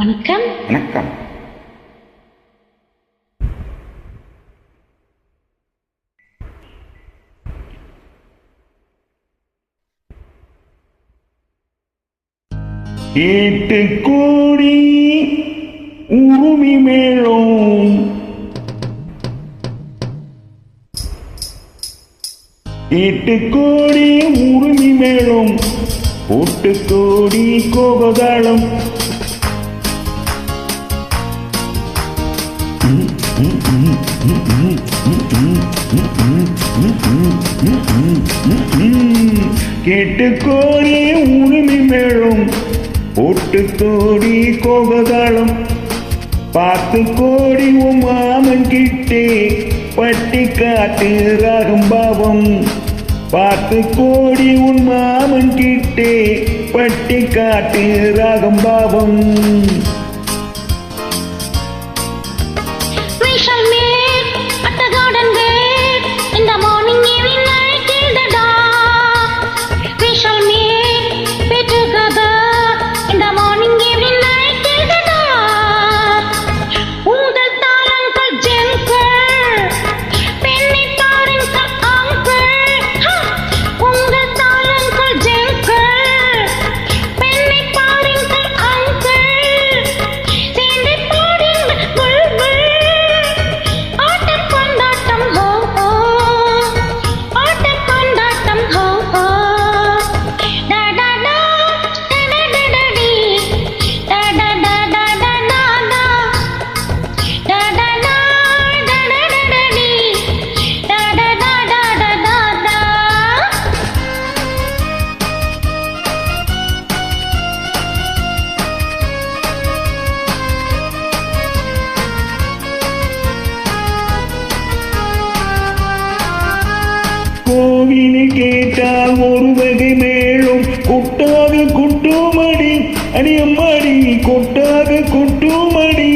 வணக்கம். வணக்கம். எட்டு கோடி உருமி மேலும் எட்டு கோடி உருமி மேலும் ஒட்டு கோடி கோபதாளம் கேட்டு கோடி உரிமை மேலும் ஒட்டு கோடி கோபதாளம். பார்த்து கோடி உன் மாமன் கிட்டே பட்டி காட்டு ராகம் பாவம். பார்த்து கோடி உன் மாமன் கிட்டே பட்டி காட்டு ராகம் பாவம். We shall meet கோவிலில் கேட்டால் ஒரு வகை மேலும். கொட்டாக குட்டுமடி அடியம்மாடி கொட்டாக குட்டுமடி.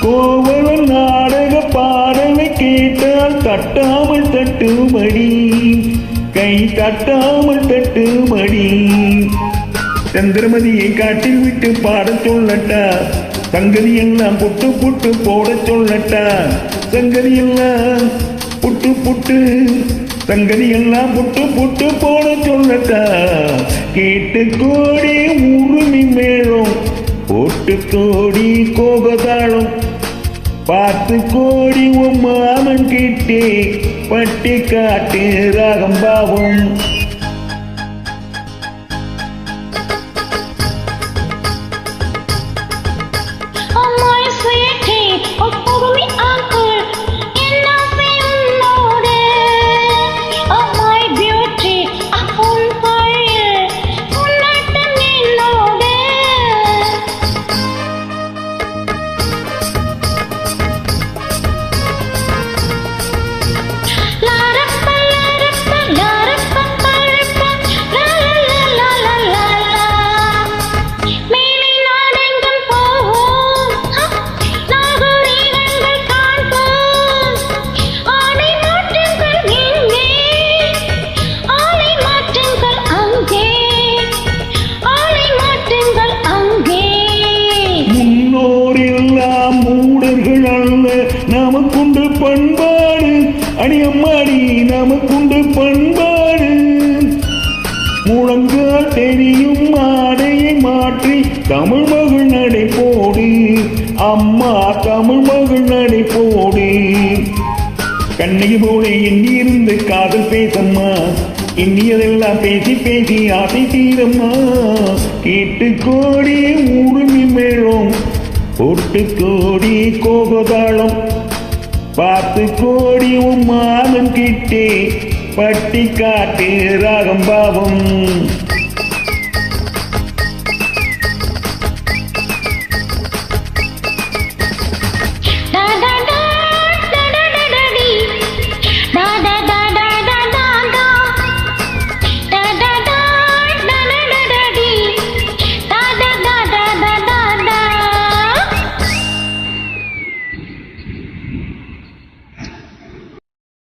கோவலன் நாடக பாடலை கேட்டால் தட்டாமல் தட்டுமடி. கை தட்டாமல் தட்டுமடி. சந்திரமதியை காட்டில் விட்டு பாடச் சொல்லட்டா? சங்கதி எல்லாம் புட்டு புட்டு போடச் சொல்லட்டா? சங்கதி எல்லாம் புட்டு புட்டு சங்கதி எல்லாம் புட்டு புட்டு போன சொல்லட்டா. கேட்டு கோடி உருமி மேலும் போட்டு கோடி கோபதாளம். பார்த்து கோடி உன் மாமன் கிட்டே பட்டி காட்டு ராகம் பாவம். Oh my sweetie, எல்லாம் மூடர்கள் அல்ல. நமக்குண்டு பண்பாடு. அடியம்மாடி நமக்குண்டு பண்பாடு. முழங்கால் தெரியும் மாடையை மாற்றி தமிழ் மகள் நடை போடு. அம்மா தமிழ் மகள் நடை போடு. கண்ணகி போல எண்ணியிருந்து காதல் பேசம்மா. எண்ணியதெல்லாம் பேசி பேசி ஆசை தீரம்மா. கேட்டு கோடி உரிமை ஒட்டு கோடி கோபதாளம் பார்த்து கோடி உன் மாமன் கிட்டே பட்டி காட்டு ராகம் பாவம்.